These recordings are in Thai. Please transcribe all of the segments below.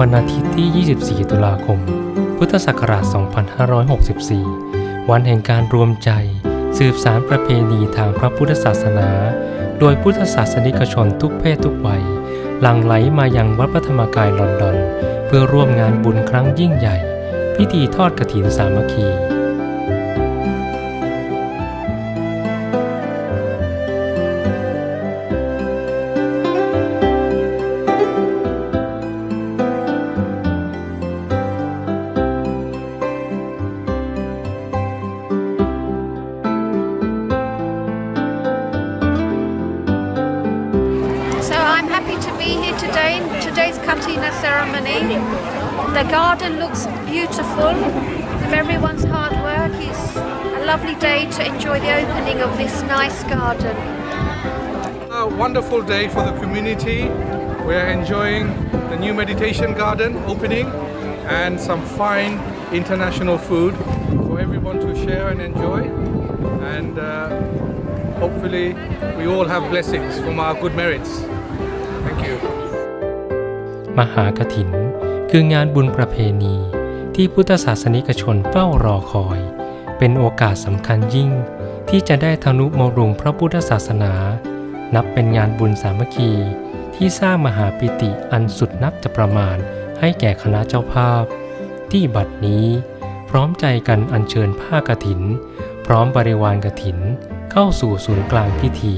วันอาทิตย์ที่ 24 ตุลาคม พุทธศักราช 2564 วันแห่งการรวมใจ สืบสารประเพณีทางพระพุทธศาสนา โดยพุทธศาสนิกชนทุกเพศทุกวัย หลั่งไหลมายังวัดพระธรรมกายลอนดอน เพื่อร่วมงานบุญครั้งยิ่งใหญ่ พิธีทอดกรถินสามัคคี here today in today's Katina ceremony. The garden looks beautiful with everyone's hard work. It's a lovely day to enjoy the opening of this nice garden. A wonderful day for the community. We're enjoying the new meditation garden opening and some fine international food for everyone to share and enjoy. And uh, hopefully, we all have blessings from our good merits. มหากถิน คืองานบุญประเพณี ที่พุทธศาสนิกชนเฝ้ารอคอย เป็นโอกาสสำคัญยิ่ง ที่จะได้ทนุบำรุงพระพุทธศาสนา นับเป็นงานบุญสามัคคี ที่สร้างมหาปิติอันสุดนับจะประมาณให้แก่คณะเจ้าภาพ ที่บัดนี้พร้อมใจกันอัญเชิญผ้ากถิน พร้อมบริวารกถิน เข้าสู่ศูนย์กลางพิธี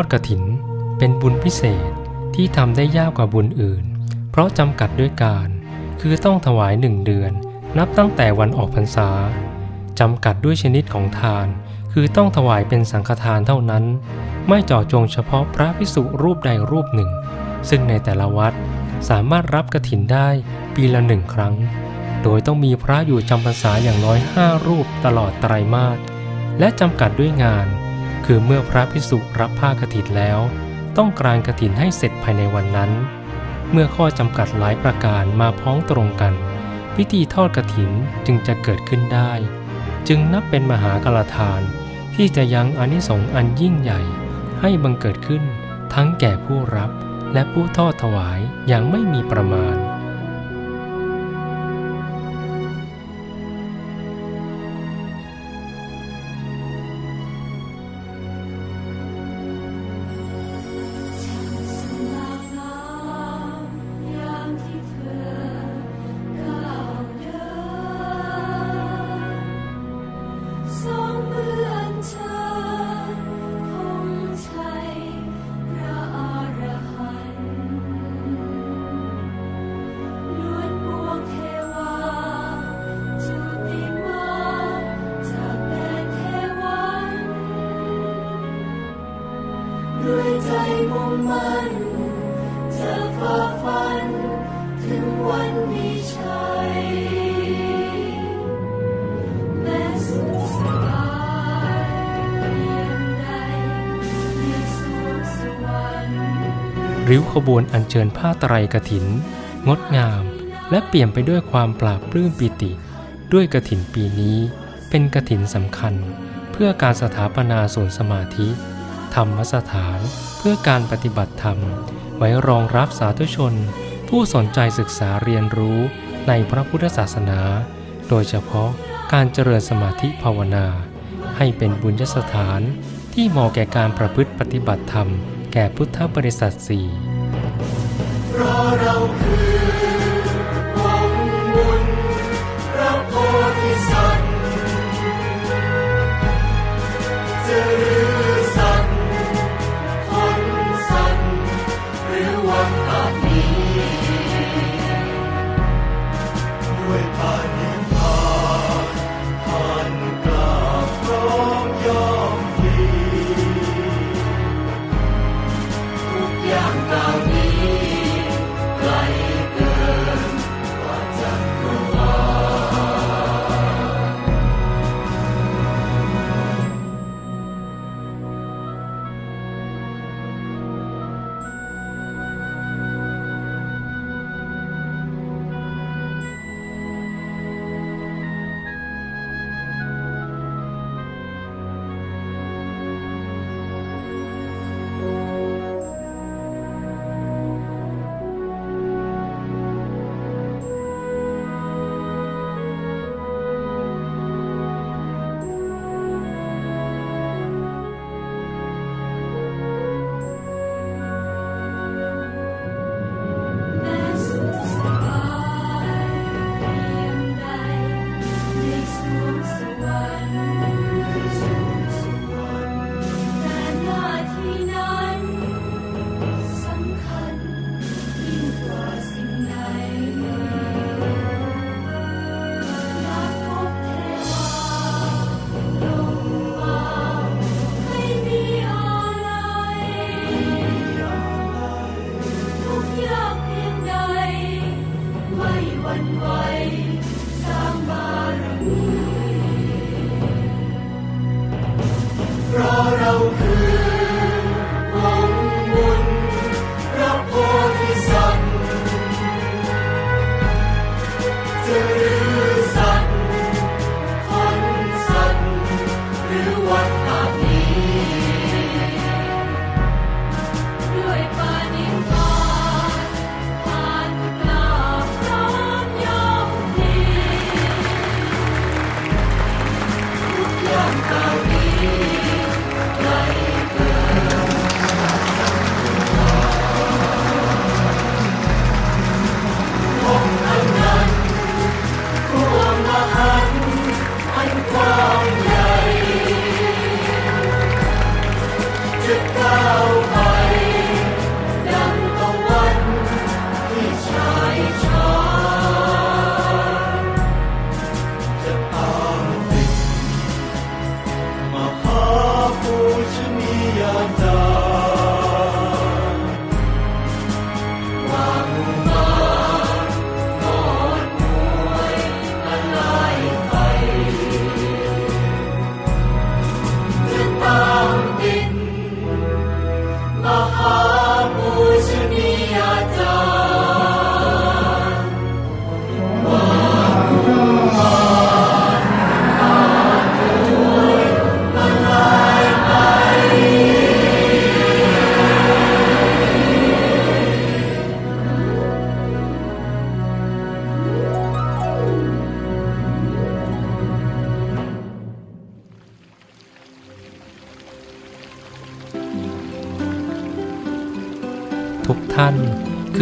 อดกระถิน เป็นบุญพิเศษที่ทำได้ยากกว่าบุญอื่น เพราะจำกัดด้วยการ คือต้องถวายหนึ่งเดือน นับตั้งแต่วันออกพรรษาจำกัดด้วยชนิดของทาน คือต้องถวายเป็นสังฆทานเท่านั้น ไม่เจาะจงเฉพาะพระภิกษุรูปใดรูปหนึ่ง ซึ่งในแต่ละวัดสามารถรับกระถินได้ปีละหนึ่งครั้ง โดยต้องมีพระอยู่จำพรรษาอย่างน้อยห้ารูปตลอดไตรมาสและจำกัดด้วยงาน คือเมื่อพระพิสุรับผ้ากฐินแล้ว ต้องกรานกฐินให้เสร็จภายในวันนั้น เมื่อข้อจำกัดหลายประการมาพ้องตรงกัน พิธีทอดกฐินจึงจะเกิดขึ้นได้ จึงนับเป็นมหากรทาน ที่จะยังอนิสงส์อันยิ่งใหญ่ ให้บังเกิดขึ้น ทั้งแก่ผู้รับและผู้ทอดถวายอย่างไม่มีประมาณ ริ้วขบวนอัญเชิญผ้าไตรกฐิน งดงาม และเปลี่ยมไปด้วยความปราบปลื้มปิติ ด้วยกฐินปีนี้ เป็นกฐินสำคัญ เพื่อการสถาปนาส่วนสมาธิ ธรรมสถานเพื่อการปฏิบัติธรรม ไว้รองรับสาธุชน ผู้สนใจศึกษาเรียนรู้ในพระพุทธศาสนา โดยเฉพาะการเจริญสมาธิภาวนา ให้เป็นบุญยสถานที่เหมาะแก่การประพฤติปฏิบัติธรรม แก่พุทธบริษัทสี่แ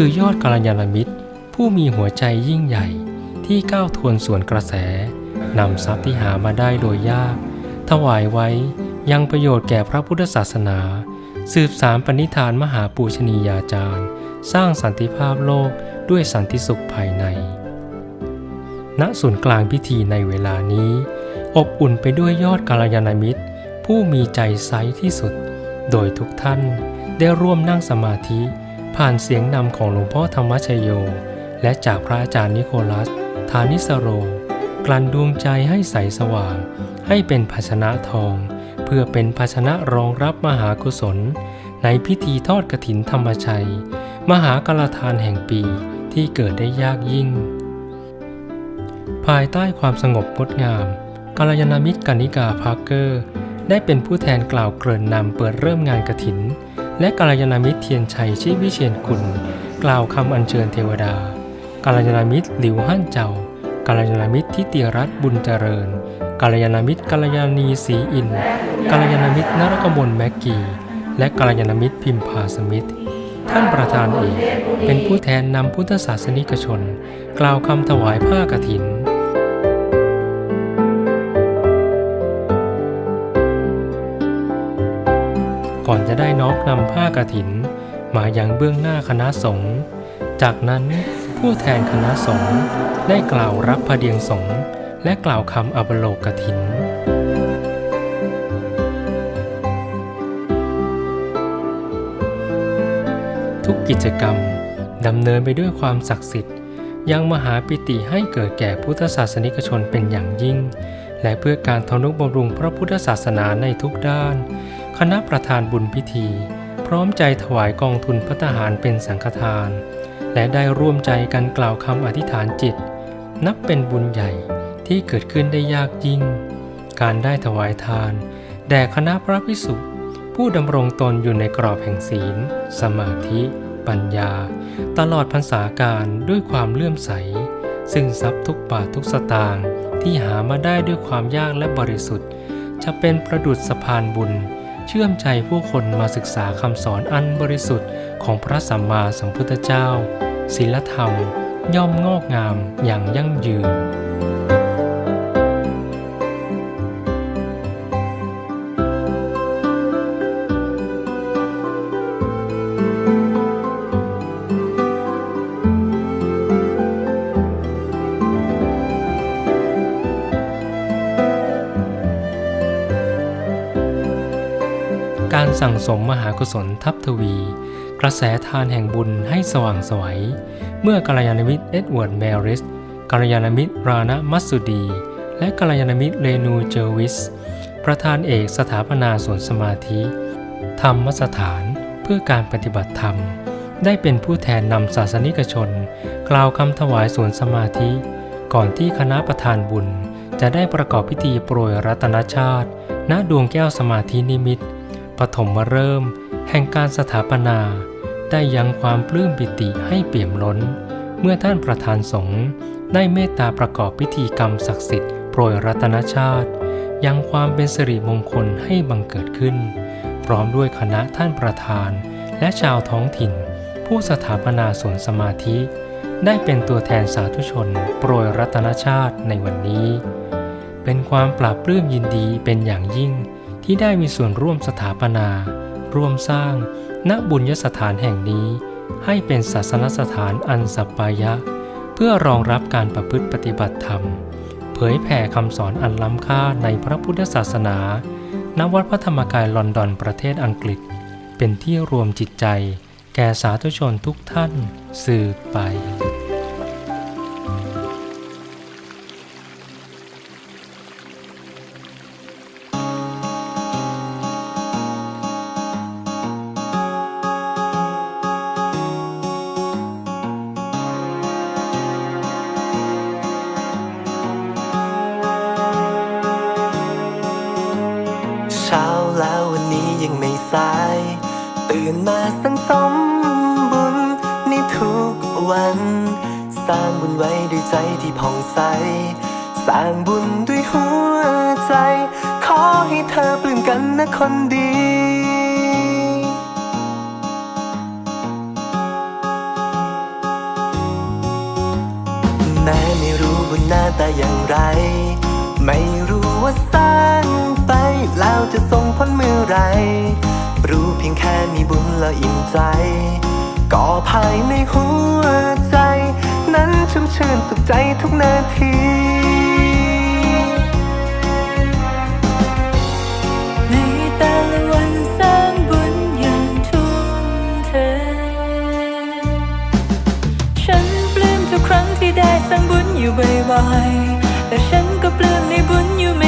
คือยอดกัลยาณมิตร ผู้มีหัวใจยิ่งใหญ่ที่ก้าวทวนส่วนกระแสนำทรัพย์ที่หามาได้โดยยาก ถวายไว้ยังประโยชน์แก่พระพุทธศาสนา สืบสารปณิธานมหาปูชนียาจารย์ สร้างสันติภาพโลกด้วยสันติสุขภายใน ณศูนย์กลางพิธีในเวลานี้ อบอุ่นไปด้วยยอดกัลยาณมิตร ผู้มีใจใสที่สุด โดยทุกท่านได้ร่วมนั่งสมาธิ ผ่านเสียงนำของหลวงพ่อธรรมชโย และจากพระอาจารย์นิโคลัส ทานิสโร กลั่นดวงใจให้ใสสว่าง ให้เป็นภาชนะทอง เพื่อเป็นภาชนะรองรับมหากุศล ในพิธีทอดกฐินธรรมชัย มหากลทานแห่งปีที่เกิดได้ยากยิ่ง ภายใต้ความสงบงดงามกัลยาณมิตรกานิกาพาร์เกอร์ ได้เป็นผู้แทนกล่าวเกริ่นนำเปิดเริ่มงานกฐิน และกัลยาณมิตรเทียนชัยชีวิเชียนกุลกล่าวคำอัญเชิญเทวดากัลยาณมิตรหลิวฮั่นเจ้ากัลยาณมิตรทิติรัตน์บุญเจริญกัลยาณมิตรกัลยาณีศรีอินกัลยาณมิตรนรกมลแมกกีและกัลยาณมิตรพิมพาสมิทธท่านประธานเอกเป็นผู้แทนนำพุทธศาสนิกชน กล่าวคำถวายผ้ากฐิน ก่อนจะได้น้อมนำผ้ากฐิน มายังเบื้องหน้าคณะสงฆ์จากนั้นผู้แทนคณะสงฆ์ได้กล่าวรับพระเดียงสงฆ์และกล่าวคำอัปโลกถินทุกกิจกรรมดำเนินไปด้วยความศักดิ์สิทธิ์ ยังมหาปิติให้เกิดแก่พุทธศาสนิกชนเป็นอย่างยิ่ง และเพื่อการทนุบำรุงพระพุทธศาสนาในทุกด้าน คณะประธานบุญพิธี พร้อมใจถวายกองทุนพัฒหารเป็นสังฆทาน และได้ร่วมใจกันกล่าวคำอธิษฐานจิต นับเป็นบุญใหญ่ที่เกิดขึ้นได้ยากยิ่ง การได้ถวายทาน แด่คณะพระภิกษุผู้ดำรงตนอยู่ในกรอบแห่งศีล สมาธิ ปัญญา ตลอดพรรษาการด้วยความเลื่อมใส ซึ่งทรัพย์ทุกบาททุกสตางค์ที่หามาได้ด้วยความยากและบริสุทธิ์ จะเป็นประดุษสะพานบุญ เชื่อมใจผู้คนมาศึกษาคำสอนอันบริสุทธิ์ของพระสัมมาสัมพุทธเจ้าศีลธรรม ย่อมงอกงามอย่างยั่งยืน สั่งสมมหากุศลทัพทวี กระแสทานแห่งบุญให้สว่างไสวัยเมื่อกัลยาณมิตรเอ็ดเวิร์ดแมริสกัลยาณมิตรรานะมัสสุดี และกัลยาณมิตรเรนูเจอร์วิส ประธานเอกสถาปนาสวนสมาธิ ธรรมสถานเพื่อการปฏิบัติธรรม ได้เป็นผู้แทนนำศาสนิกชน กล่าวคำถวายสวนสมาธิ ก่อนที่คณะประธานบุญจะได้ประกอบพิธีโปรยรัตนชาติ ณดวงแก้วสมาธินิมิต ปฐมเริ่มแห่งการสถาปนา ได้ยังความปลื้มปิติให้เปี่ยมล้น เมื่อท่านประธานสงฆ์ได้เมตตาประกอบพิธีกรรมศักดิ์สิทธิ์โปรยรัตนชาติ ยังความเป็นสิริมงคลให้บังเกิดขึ้น พร้อมด้วยคณะท่านประธาน และชาวท้องถิ่น ผู้สถาปนาสวนสมาธิ ได้เป็นตัวแทนสาธุชน โปรยรัตนชาติในวันนี้ เป็นความปราบปลื้มยินดีเป็นอย่างยิ่ง ที่ได้มีส่วนร่วมสถาปนา ร่วมสร้างณบุญยสถานแห่งนี้ ให้เป็นศาสนสถานอันสัปปายะ เพื่อรองรับการประพฤติปฏิบัติธรรม เผยแผ่คำสอนอันล้ำค่าในพระพุทธศาสนา ณ วัดพระธรรมกายลอนดอนประเทศอังกฤษ เป็นที่รวมจิตใจ แก่สาธุชนทุกท่านสืบไป ตื่นมาสังสมบุญในทุกวัน สร้างบุญไว้ด้วยใจที่ผ่องใส สร้างบุญด้วยหัวใจ ขอให้เธอปลื้มกันนะคนดีแม้ไม่รู้บุญหน้าตาอย่างไร ไม่รู้ว่าสร้างไปแล้วจะส่งผลเมื่อไรรู้เพียงแค่ มีบุญแล้วอิ่มใจก็ภายในหัวใจ นั้นชุ่มชื่นสุขใจทุกนาทีในแต่ละวันสร้างบุญอย่างทุ่มเทฉันลืมทุกครั้งที่ได้สร้างบุญอยู่บ่อยๆและฉันก็ปลื้มในบุญอยู่ไม่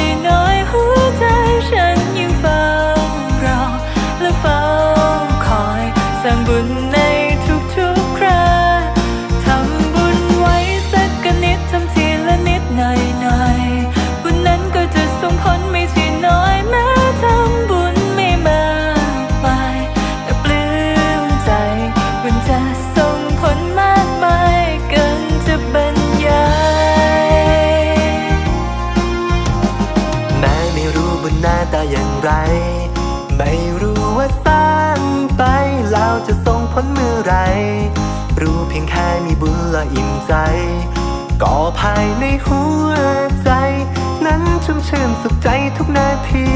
นเมื่อไร รู้เพียงแค่มีบุญและอิ่มใจ ก่อภายในหัวใจ นั้นชุ่มชื่นสุขใจทุกนาที